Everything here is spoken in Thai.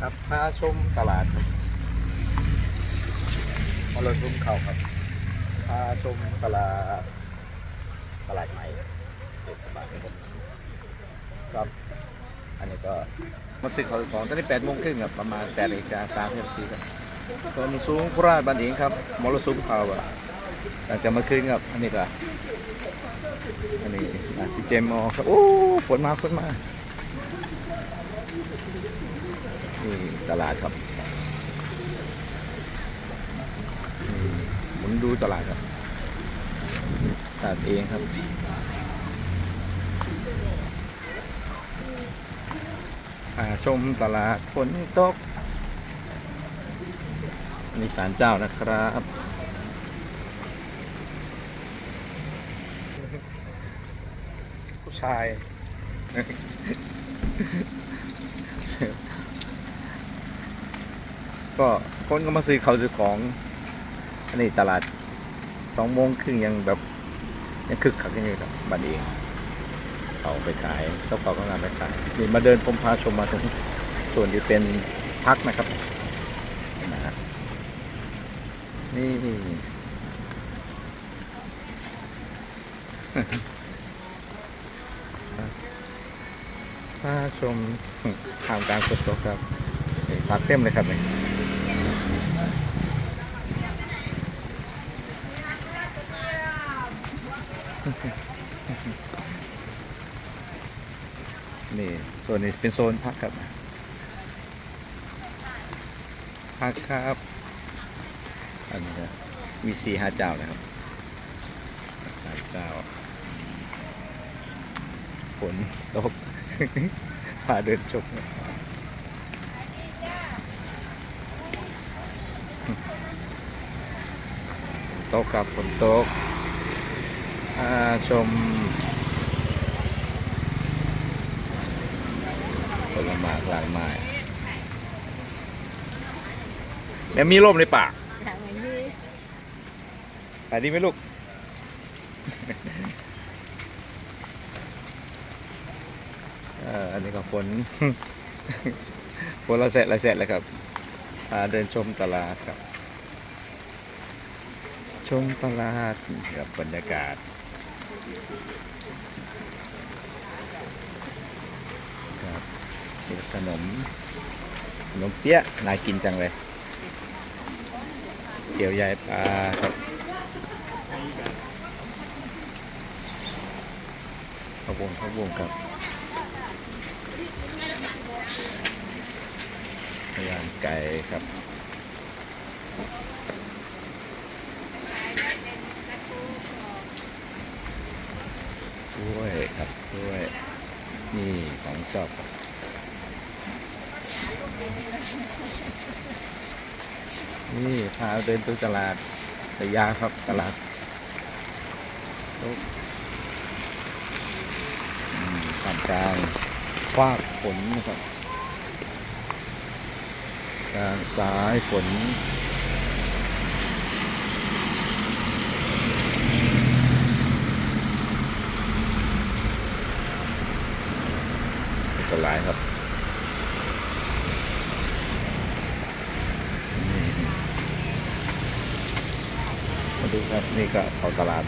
ครับพาชมตลาดครับมาเลยซุ้มเขาครับพาชมตลาดตลาดใหม่เทศบาลครับครับอันนี้ก็มาซื้อของของตอนนี้แปดโมงครึ่งครับประมาณแปดนาฬิกาสามสิบนาทีครับส่วนสูงโคราชบ้านเองครับมรสุมเขาอะหลังจากมื่อคืนครับ อันนี้ก็อันนี้อาซีเจมอครับโอ้ฝนมาฝนมา นี่ตลาดครับนี่หมุนดูตลาดครับตลาดเองครับอ่าชมตลาดฝนตกนี่ศาลเจ้านะครับผู้ชาย ก็คนก็มาซื้อเขาซื้อของ อันนี้ตลาดสองโมงครึ่งยังแบบยังคึกคักยังไงครับบัดเองเขาไปขายเจ้าของก็งานไปขายนี่มาเดินพมพาชมมาตรงส่วนที่เป็นพักนะครับนะฮะนี่พาชมทางการสดโตครับพักเต็มเลยครับเนี่ย นี่โซนนี้เป็นโซนพักครับพักครับอันนี้ก็มีสี่ห้าเจ้านะครับสามเจ้าฝนตกพาเดินชม ตกครับฝนตกชมผลไม้หลากไม้แม่มีร่มในปากหนังอย่างนี้ขายดีไหมลูก อันนี้ก็ฝนฝนละแสะละแสะเลยครับ เดินชมตลาดครับ ชมตลาดกับบรรยากาศครับมีขนมขนมเปี๊ยะน่ากินจังเลย เกี่ยวยายปลาครับข้าววงข้าววงครับย่างไก่ครับ กล้วยครับกล้วยนี่ของชอบนี่พาเดินตัวตลาดระยาครับตลาดข่ามกลางฟากฝนนะครับ กลางสายฝน นะครับมาดูครับนี่ก็เขาตลาด